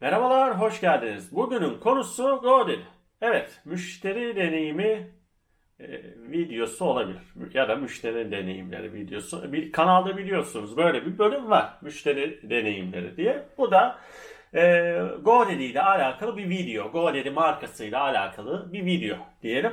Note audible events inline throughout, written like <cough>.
Merhabalar, hoş geldiniz. Bugünün konusu Godin. Evet, müşteri deneyimi e, videosu olabilir. Ya da müşteri deneyimleri videosu. Bir kanalda biliyorsunuz böyle bir bölüm var. Müşteri deneyimleri diye. Bu da e, GoDaddy ile alakalı bir video. GoDaddy markasıyla alakalı bir video diyelim.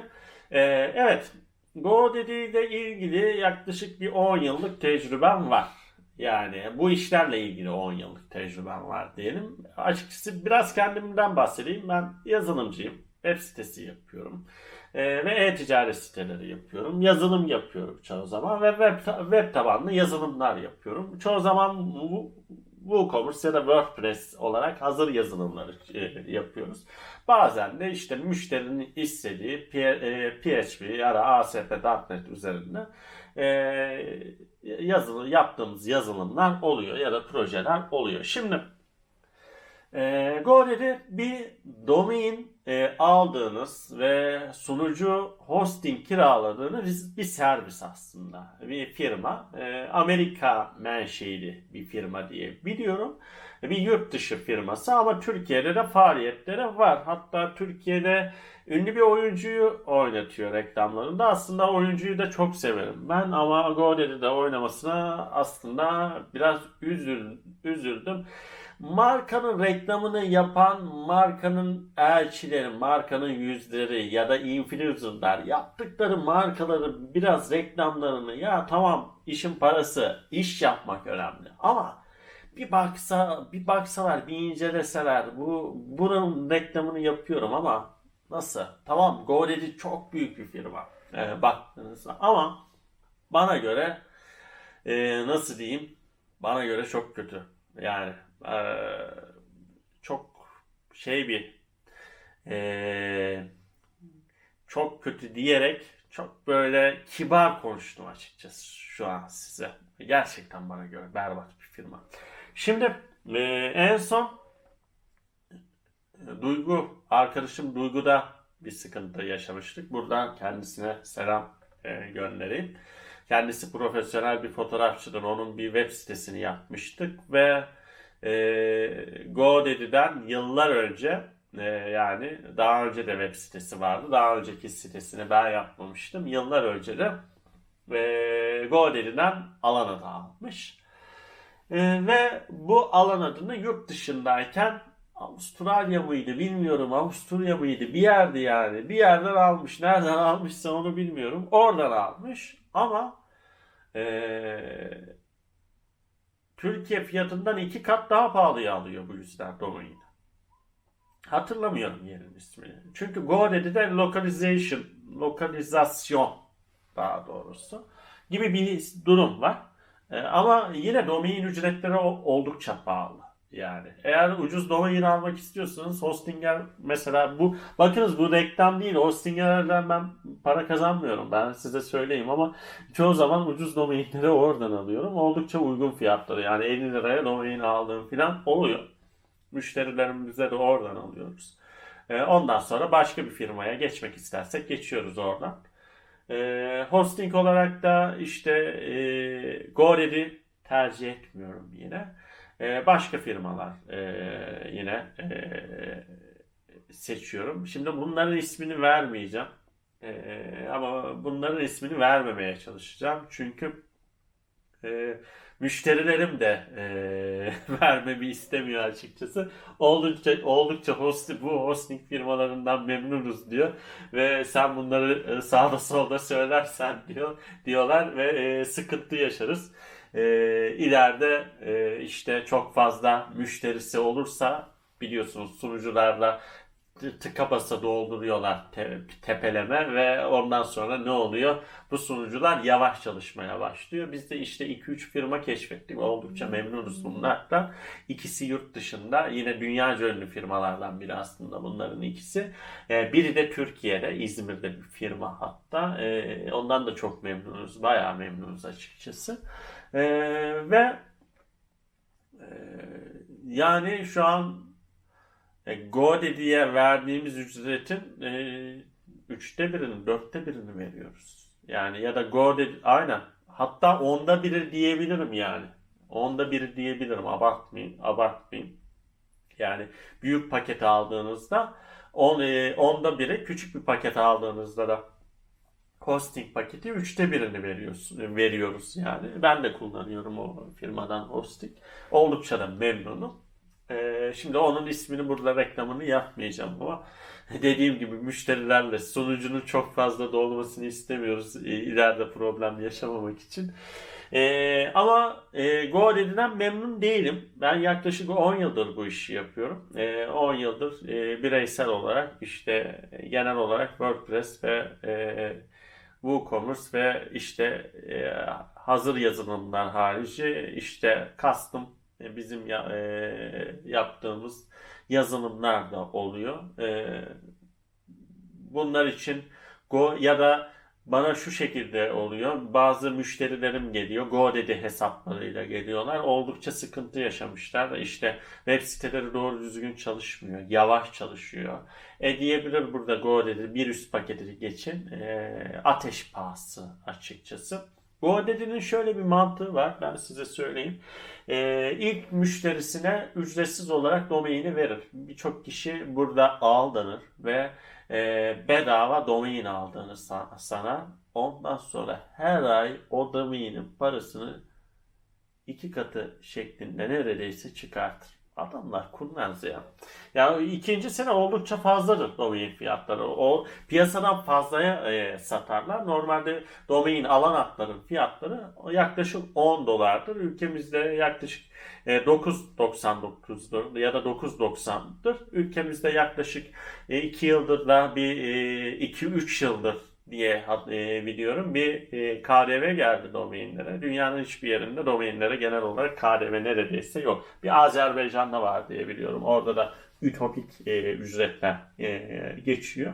E, evet, GoDaddy ile ilgili yaklaşık bir 10 yıllık tecrübem var. Yani bu işlerle ilgili 10 yıllık tecrübem var diyelim. Açıkçası biraz kendimden bahsedeyim. Ben yazılımcıyım. Web sitesi yapıyorum. Ee, ve e-ticaret siteleri yapıyorum. Yazılım yapıyorum çoğu zaman ve web, web tabanlı yazılımlar yapıyorum. Çoğu zaman Wo- WooCommerce ya da WordPress olarak hazır yazılımları e, yapıyoruz. Bazen de işte müşterinin istediği P- e, PHP ya da ASP.NET üzerinde e, yazılı yaptığımız yazılımlar oluyor ya da projeler oluyor. Şimdi e, GoDaddy bir domain e, aldığınız ve sunucu hosting kiraladığınız bir servis aslında. Bir firma. E, Amerika menşeili bir firma diye biliyorum. Bir yurt dışı firması ama Türkiye'de de faaliyetleri var. Hatta Türkiye'de ünlü bir oyuncuyu oynatıyor reklamlarında. Aslında oyuncuyu da çok severim ben ama GoDaddy'de oynamasına aslında biraz üzül, üzüldüm. Markanın reklamını yapan markanın elçileri, markanın yüzleri ya da influencerlar yaptıkları markaları biraz reklamlarını ya tamam işin parası, iş yapmak önemli ama bir baksa, bir baksalar, bir inceleseler bu bunun reklamını yapıyorum ama nasıl? Tamam GoDaddy çok büyük bir firma. Ee, baktığınızda ama bana göre e, nasıl diyeyim? Bana göre çok kötü. Yani e, çok şey bir e, çok kötü diyerek çok böyle kibar konuştum açıkçası şu an size. Gerçekten bana göre berbat bir firma. Şimdi e, en son Duygu, arkadaşım Duygu'da bir sıkıntı yaşamıştık. Buradan kendisine selam e, göndereyim. Kendisi profesyonel bir fotoğrafçıdır. Onun bir web sitesini yapmıştık ve e, GoDaddy'den yıllar önce e, yani daha önce de web sitesi vardı. Daha önceki sitesini ben yapmamıştım. Yıllar önce de e, GoDaddy'den alan adı. E, ve bu alan adını yurt dışındayken Avustralya mıydı bilmiyorum. Avusturya mıydı? Bir yerdi yani. Bir yerden almış. Nereden <laughs> almışsa onu bilmiyorum. Oradan almış. Ama eee, Türkiye fiyatından iki kat daha pahalıya alıyor bu yüzden domaini. Hatırlamıyorum yerin ismini. Çünkü GoDaddy'de localization, lokalizasyon daha doğrusu gibi bir durum var. Ee, ama yine domain ücretleri oldukça pahalı. Yani eğer ucuz domain almak istiyorsanız Hostinger mesela bu bakınız bu reklam değil Hostinger'den ben para kazanmıyorum ben size söyleyeyim ama çoğu zaman ucuz domainleri oradan alıyorum. Oldukça uygun fiyatları yani 50 liraya domain aldığım falan oluyor. Müşterilerimize de oradan alıyoruz. Ee, ondan sonra başka bir firmaya geçmek istersek geçiyoruz oradan. Ee, hosting olarak da işte e, GoDaddy tercih etmiyorum yine. Ee, başka firmalar e, yine e, seçiyorum. Şimdi bunların ismini vermeyeceğim. Ee, ama bunların ismini vermemeye çalışacağım. Çünkü e, müşterilerim de e, <laughs> vermemi istemiyor açıkçası. Oldukça oldukça host, bu hosting firmalarından memnunuz diyor ve sen bunları e, sağda solda söylersen diyor diyorlar ve e, sıkıntı yaşarız. E, ileride e, işte çok fazla müşterisi olursa biliyorsunuz sunucularla tıka basa dolduruyorlar te- tepeleme ve ondan sonra ne oluyor? Bu sunucular yavaş çalışmaya başlıyor. Biz de işte 2-3 firma keşfettik. Oldukça memnunuz bunlardan. İkisi yurt dışında. Yine dünyaca ünlü firmalardan biri aslında bunların ikisi. Ee, biri de Türkiye'de, İzmir'de bir firma hatta. Ee, ondan da çok memnunuz. Bayağı memnunuz açıkçası. Ee, ve e, yani şu an e, GoDaddy'ye verdiğimiz ücretin e, üçte birini, dörtte birini veriyoruz. Yani ya da GoDaddy, aynen. Hatta onda biri diyebilirim yani. Onda biri diyebilirim. Abartmayayım, abartmayayım. Yani büyük paket aldığınızda on, e, onda biri küçük bir paket aldığınızda da hosting paketi üçte birini veriyoruz, veriyoruz yani. Ben de kullanıyorum o firmadan hosting. Oldukça da memnunum. Ee, şimdi onun ismini burada reklamını yapmayacağım ama <laughs> dediğim gibi müşterilerle sunucunun çok fazla dolmasını istemiyoruz e, ileride problem yaşamamak için. Ee, ama e, GoDaddy'den memnun değilim. Ben yaklaşık 10 yıldır bu işi yapıyorum. Ee, 10 yıldır e, bireysel olarak işte e, genel olarak WordPress ve e, WooCommerce ve işte e, hazır yazılımlar harici işte custom e, bizim ya, e, yaptığımız yazılımlar da oluyor. E, bunlar için Go ya da bana şu şekilde oluyor. Bazı müşterilerim geliyor. GoDaddy hesaplarıyla geliyorlar. Oldukça sıkıntı yaşamışlar. İşte web siteleri doğru düzgün çalışmıyor. Yavaş çalışıyor. E diyebilir burada GoDaddy bir üst paketi geçin. E, ateş pahası açıkçası. GoDaddy'nin şöyle bir mantığı var. Ben size söyleyeyim. Ee, ilk müşterisine ücretsiz olarak domaini verir. Birçok kişi burada aldanır ve e, bedava domain aldığını sa- sana ondan sonra her ay o domainin parasını iki katı şeklinde neredeyse çıkartır. Adamlar kurnaz ya. Ya ikinci sene oldukça fazladır domain fiyatları. O piyasadan fazlaya e, satarlar. Normalde domain alan hatların fiyatları yaklaşık 10 dolardır. Ülkemizde yaklaşık e, 9.99'dur ya da 9.90'dır. Ülkemizde yaklaşık 2 yıldır da bir 2-3 yıldır diye e, biliyorum. Bir e, KDV geldi domainlere. Dünyanın hiçbir yerinde domainlere genel olarak KDV neredeyse yok. Bir Azerbaycan'da var diye biliyorum. Orada da ütopik e, ücretler e, geçiyor.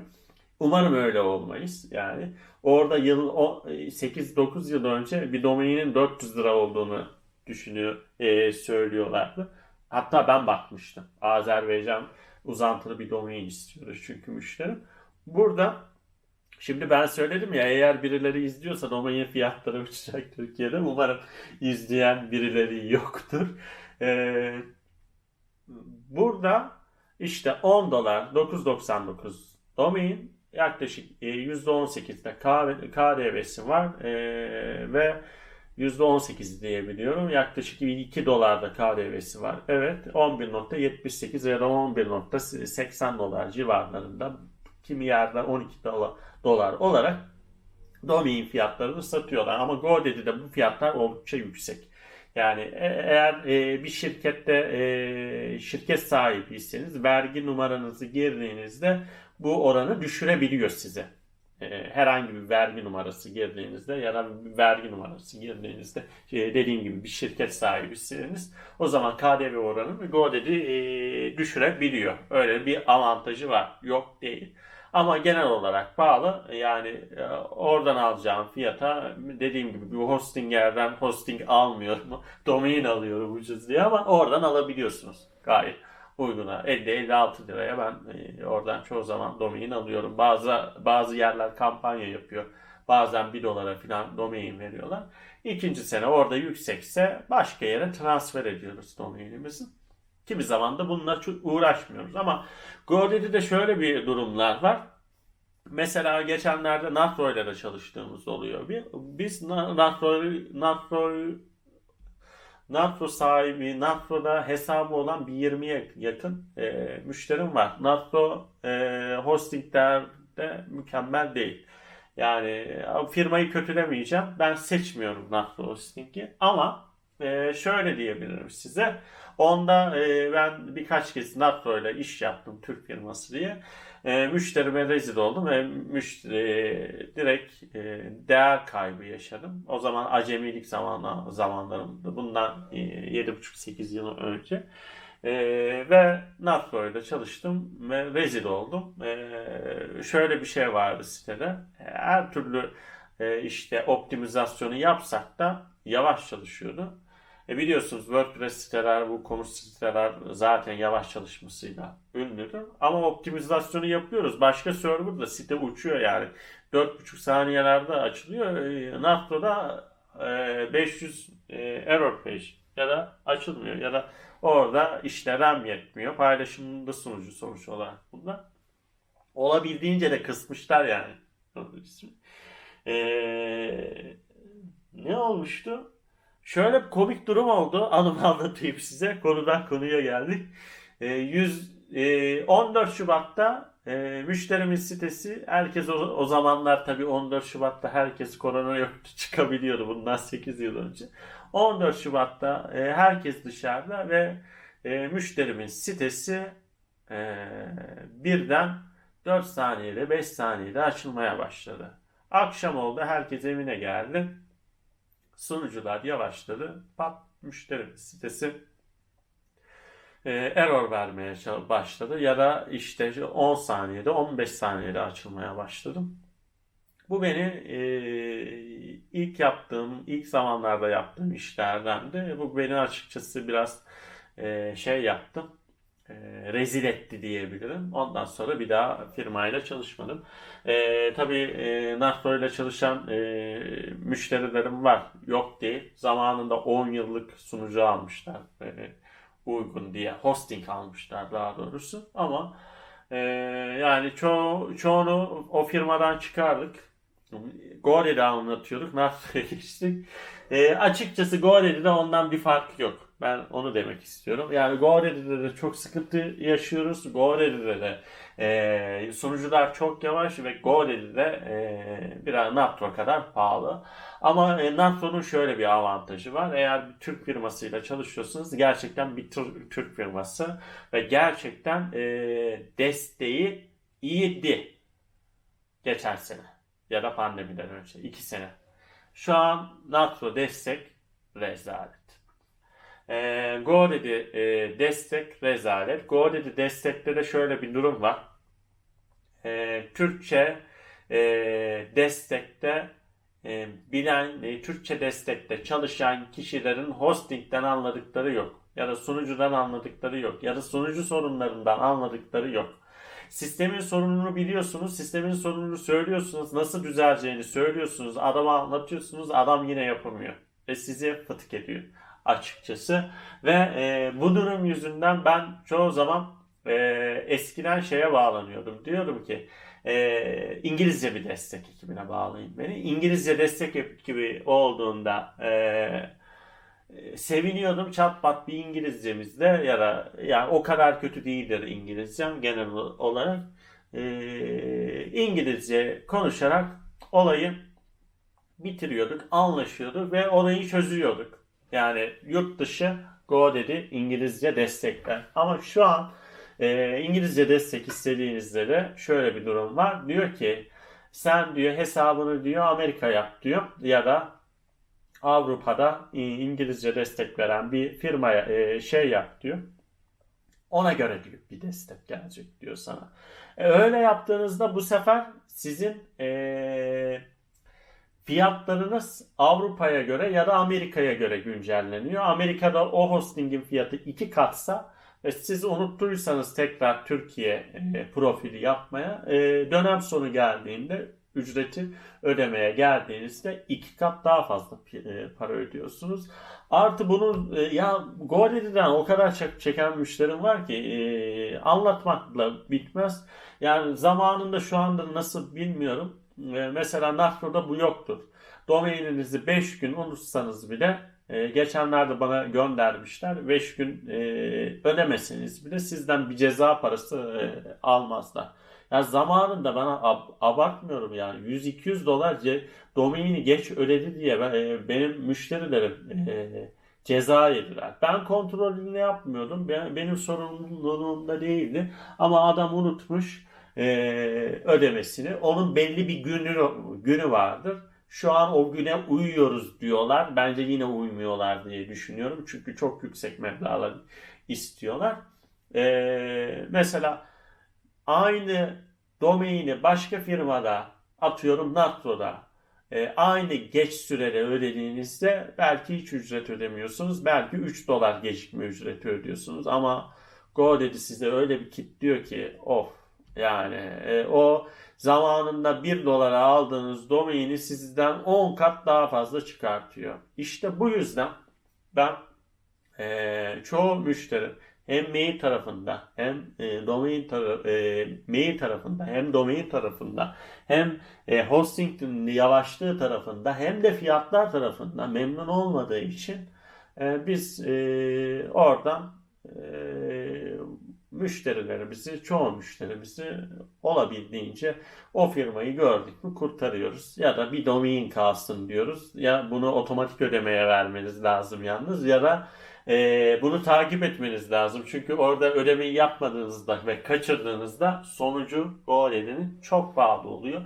Umarım öyle olmayız. Yani orada yıl o, 8-9 yıl önce bir domainin 400 lira olduğunu düşünüyor, e, söylüyorlardı. Hatta ben bakmıştım. Azerbaycan uzantılı bir domain istiyoruz çünkü müşterim. Burada Şimdi ben söyledim ya eğer birileri izliyorsa domain fiyatları <laughs> uçacak Türkiye'de. Umarım izleyen birileri yoktur. Ee, burada işte 10 dolar 9.99 domain yaklaşık e, %18'de KDV'si var e, ve %18 diyebiliyorum. Yaklaşık 2 dolarda KDV'si var. Evet 11.78 ya da 11.80 dolar civarlarında kimi yerde 12 dolar, dolar olarak domain fiyatlarını satıyorlar. Ama GoDaddy'de bu fiyatlar oldukça yüksek. Yani e- eğer e, bir şirkette e, şirket sahibiyseniz vergi numaranızı girdiğinizde bu oranı düşürebiliyor size. E, herhangi bir vergi numarası girdiğinizde ya da bir vergi numarası girdiğinizde e, dediğim gibi bir şirket sahibisiniz o zaman KDV oranı GoDaddy düşürebiliyor. Öyle bir avantajı var. Yok değil. Ama genel olarak pahalı. Yani e, oradan alacağım fiyata dediğim gibi bir hosting yerden hosting almıyorum. <laughs> Domain alıyorum ucuz diye ama oradan alabiliyorsunuz. Gayet uyguna. 50-56 liraya ben e, oradan çoğu zaman domain alıyorum. Bazı bazı yerler kampanya yapıyor. Bazen 1 dolara falan domain veriyorlar. İkinci sene orada yüksekse başka yere transfer ediyoruz domainimizi. Kimi zaman da bununla uğraşmıyoruz. Ama GoDaddy'de şöyle bir durumlar var. Mesela geçenlerde Natro ile de çalıştığımız oluyor. Bir, biz Natro, Natro, Natro sahibi, Natro'da hesabı olan bir 20'ye yakın e, müşterim var. Natro e, hostinglerde mükemmel değil. Yani firmayı kötülemeyeceğim. Ben seçmiyorum Natro hostingi ama e, şöyle diyebilirim size. Onda e, ben birkaç kez Natro ile iş yaptım Türk firması diye. E, müşterime rezil oldum ve müşteri e, direkt e, değer kaybı yaşadım. O zaman acemilik zamanla, zamanlarımdı. Bundan e, 7,5-8 yıl önce. E, ve Natro ile çalıştım ve rezil oldum. E, şöyle bir şey vardı sitede. Her türlü e, işte optimizasyonu yapsak da yavaş çalışıyordu. E biliyorsunuz WordPress siteler, bu konu siteler zaten yavaş çalışmasıyla ünlüdür. Ama optimizasyonu yapıyoruz. Başka serverda site uçuyor yani. 4,5 saniyelerde açılıyor. E, Natro'da e, 500 e, error page ya da açılmıyor ya da orada işte RAM yetmiyor. Paylaşımında sunucu sonuç olarak bunda. Olabildiğince de kısmışlar yani. Ee, ne olmuştu? Şöyle komik durum oldu. <laughs> Anımı anlatayım size. Konudan konuya geldik. Ee, 100, e, 14 Şubat'ta e, müşterimin sitesi herkes o, o zamanlar tabii 14 Şubat'ta herkes korona yoktu <laughs> çıkabiliyordu bundan 8 yıl önce. 14 Şubat'ta e, herkes dışarıda ve e, müşterimin sitesi e, birden 4 saniyede 5 saniyede açılmaya başladı. Akşam oldu herkes evine geldi. Sunucular yavaşladı. Pat müşteri sitesi e, error vermeye başladı. Ya da işte 10 saniyede 15 saniyede açılmaya başladım. Bu beni e, ilk yaptığım, ilk zamanlarda yaptığım işlerdendi. Bu beni açıkçası biraz e, şey yaptım. E, rezil etti diyebilirim. Ondan sonra bir daha firmayla çalışmadım. E, tabii e, Nastro ile çalışan e, müşterilerim var. Yok değil. Zamanında 10 yıllık sunucu almışlar. E, uygun diye. Hosting almışlar daha doğrusu. Ama e, yani ço çoğunu o firmadan çıkardık. Gore'de anlatıyorduk. Nastro'ya geçtik. E, açıkçası Gore'de ondan bir fark yok. Ben onu demek istiyorum. Yani Gore'de de çok sıkıntı yaşıyoruz. Gore'de de e, sunucular çok yavaş ve Gore'de de e, biraz Nastro kadar pahalı. Ama e, Nastro'nun şöyle bir avantajı var. Eğer bir Türk firmasıyla çalışıyorsanız gerçekten bir Tür- Türk firması ve gerçekten e, desteği iyiydi geçen sene ya da pandemiden önce iki sene. Şu an Nastro destek rezalet. E, Gore'de e, destek rezalet. Gore'de destekte de şöyle bir durum var. E, Türkçe e, destekte e, bilen, e, Türkçe destekte çalışan kişilerin hostingden anladıkları yok. Ya da sunucudan anladıkları yok. Ya da sunucu sorunlarından anladıkları yok. Sistemin sorununu biliyorsunuz, sistemin sorununu söylüyorsunuz, nasıl düzeleceğini söylüyorsunuz, adama anlatıyorsunuz, adam yine yapamıyor. Ve sizi fıtık ediyor açıkçası. Ve e, bu durum yüzünden ben çoğu zaman e, eskiden şeye bağlanıyordum. Diyordum ki e, İngilizce bir destek ekibine bağlayın beni. İngilizce destek ekibi olduğunda e, seviniyordum çat pat bir İngilizcemizde ya da yani o kadar kötü değildir İngilizcem genel olarak. E, İngilizce konuşarak olayı bitiriyorduk, anlaşıyorduk ve olayı çözüyorduk. Yani yurt dışı Go dedi İngilizce destekler. Ama şu an e, İngilizce destek istediğinizde de şöyle bir durum var. Diyor ki sen diyor hesabını diyor Amerika yap diyor ya da Avrupa'da İngilizce destek veren bir firmaya e, şey yap diyor. Ona göre diyor bir destek gelecek diyor sana. E, öyle yaptığınızda bu sefer sizin e, fiyatlarınız Avrupa'ya göre ya da Amerika'ya göre güncelleniyor. Amerika'da o hostingin fiyatı iki katsa ve siz unuttuysanız tekrar Türkiye e, profili yapmaya e, dönem sonu geldiğinde ücreti ödemeye geldiğinizde iki kat daha fazla e, para ödüyorsunuz. Artı bunun ya Gore'den o kadar çeken müşterim var ki anlatmakla bitmez. Yani zamanında şu anda nasıl bilmiyorum. E, mesela Nastro'da bu yoktur. Domaininizi 5 gün unutsanız bile e, geçenlerde bana göndermişler. 5 gün e, ödemeseniz bile sizden bir ceza parası e, almazlar. Ya zamanında bana ab- abartmıyorum yani 100-200 dolar ce- domaini geç ödedi diye ben, e, benim müşterilerim e, ceza yediler. Ben kontrolünü yapmıyordum. Ben, benim sorumluluğumda değildi. Ama adam unutmuş e, ödemesini. Onun belli bir günü günü vardır. Şu an o güne uyuyoruz diyorlar. Bence yine uymuyorlar diye düşünüyorum. Çünkü çok yüksek meblağlar istiyorlar. E, mesela aynı domaini başka firmada atıyorum Nastro'da e, aynı geç sürede ödediğinizde belki hiç ücret ödemiyorsunuz. Belki 3 dolar gecikme ücreti ödüyorsunuz ama GoDaddy size öyle bir kilitliyor ki of yani e, o zamanında 1 dolara aldığınız domaini sizden 10 kat daha fazla çıkartıyor. İşte bu yüzden ben e, çoğu müşteri hem mail tarafında hem e, domain tara- e, mail tarafında hem domain tarafında hem e, hosting'in yavaşlığı tarafında hem de fiyatlar tarafında memnun olmadığı için e, biz e, oradan e, müşterilerimizi, çoğu müşterimizi olabildiğince o firmayı gördük mü kurtarıyoruz. Ya da bir domain kalsın diyoruz. Ya bunu otomatik ödemeye vermeniz lazım yalnız ya da e, bunu takip etmeniz lazım. Çünkü orada ödemeyi yapmadığınızda ve kaçırdığınızda sonucu GoDaddy'nin çok pahalı oluyor.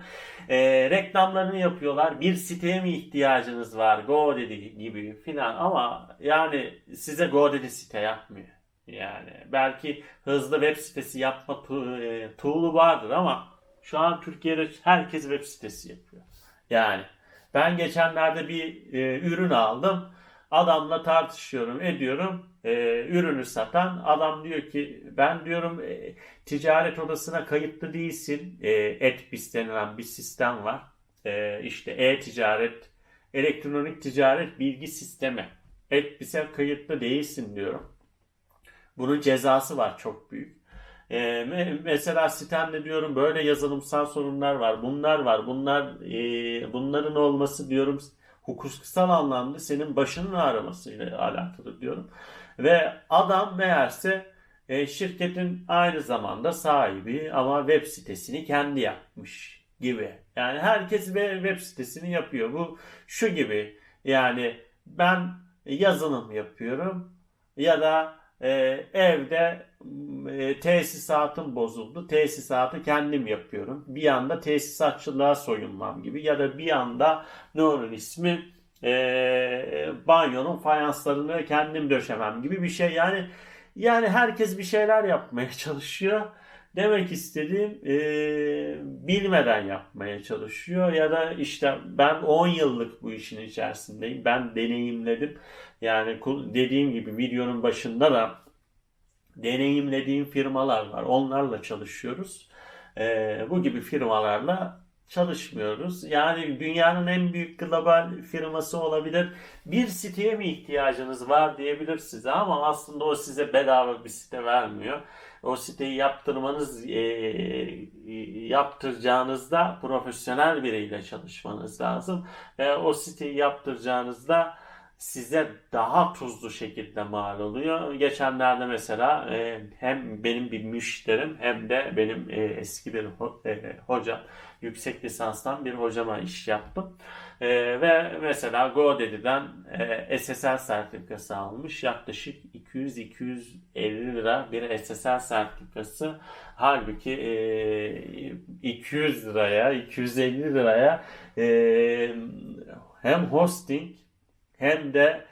E, reklamlarını yapıyorlar. Bir siteye mi ihtiyacınız var GoDaddy gibi filan ama yani size GoDaddy site yapmıyor. Yani belki hızlı web sitesi yapma tu- e, tool'u vardır ama şu an Türkiye'de herkes web sitesi yapıyor. Yani ben geçenlerde bir e, ürün aldım. Adamla tartışıyorum, ediyorum. E, ürünü satan adam diyor ki ben diyorum e, ticaret odasına kayıtlı değilsin. E, Etbis denilen bir sistem var. E, işte e-ticaret, elektronik ticaret bilgi sistemi. Etbis'e kayıtlı değilsin diyorum. Bunun cezası var çok büyük. Ee, me- mesela sitemde diyorum böyle yazılımsal sorunlar var. Bunlar var. Bunlar e, bunların olması diyorum hukuksal anlamda senin başının ağrımasıyla alakalı diyorum. Ve adam meğerse e, şirketin aynı zamanda sahibi ama web sitesini kendi yapmış gibi. Yani herkes web sitesini yapıyor. Bu şu gibi. Yani ben yazılım yapıyorum ya da e, evde e, tesisatım bozuldu. Tesisatı kendim yapıyorum. Bir anda tesisatçılığa soyunmam gibi ya da bir anda ne onun ismi e, banyonun fayanslarını kendim döşemem gibi bir şey. Yani yani herkes bir şeyler yapmaya <laughs> çalışıyor. Demek istediğim e, bilmeden yapmaya çalışıyor ya da işte ben 10 yıllık bu işin içerisindeyim. Ben deneyimledim. Yani dediğim gibi videonun başında da deneyimlediğim firmalar var. Onlarla çalışıyoruz. Ee, bu gibi firmalarla çalışmıyoruz. Yani dünyanın en büyük global firması olabilir. Bir siteye mi ihtiyacınız var diyebilir size ama aslında o size bedava bir site vermiyor. O siteyi yaptırmanız, e, yaptıracağınızda profesyonel biriyle çalışmanız lazım. Ve o siteyi yaptıracağınızda size daha tuzlu şekilde mal oluyor. Geçenlerde mesela e, hem benim bir müşterim hem de benim e, eski bir ho- e, hocam, yüksek lisanstan bir hocama iş yaptım. E, ve mesela GoDaddy'den e, SSL sertifikası almış. Yaklaşık 200-250 lira bir SSL sertifikası. Halbuki e, 200 liraya, 250 liraya e, hem hosting hem de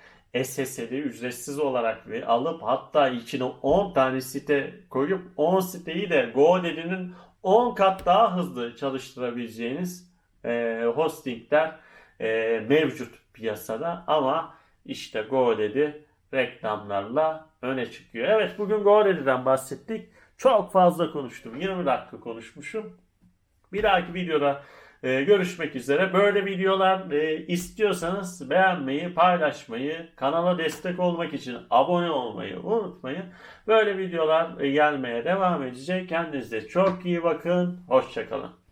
SSL'i ücretsiz olarak ve alıp hatta içine 10 tane site koyup 10 siteyi de GoDaddy'nin 10 kat daha hızlı çalıştırabileceğiniz e, hostingler e, mevcut piyasada ama işte GoDaddy reklamlarla öne çıkıyor. Evet bugün GoDaddy'den bahsettik. Çok fazla konuştum. 20 dakika konuşmuşum. Bir dahaki videoda e, görüşmek üzere. Böyle videolar e, istiyorsanız beğenmeyi, paylaşmayı, kanala destek olmak için abone olmayı unutmayın. Böyle videolar e, gelmeye devam edecek. Kendinize çok iyi bakın. Hoşçakalın.